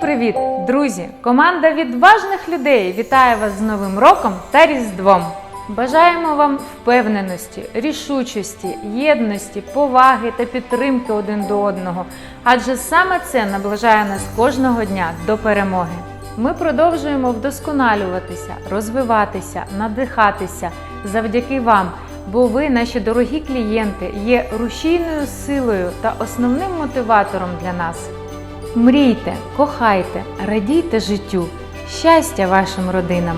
привіт, друзі! Команда відважних людей вітає вас з Новим роком та Різдвом. Бажаємо вам впевненості, рішучості, єдності, поваги та підтримки один до одного, адже саме це наближає нас кожного дня до перемоги. Ми продовжуємо вдосконалюватися, розвиватися, надихатися завдяки вам, бо ви, наші дорогі клієнти, є рушійною силою та основним мотиватором для нас. Мрійте, кохайте, радійте життю, щастя вашим родинам!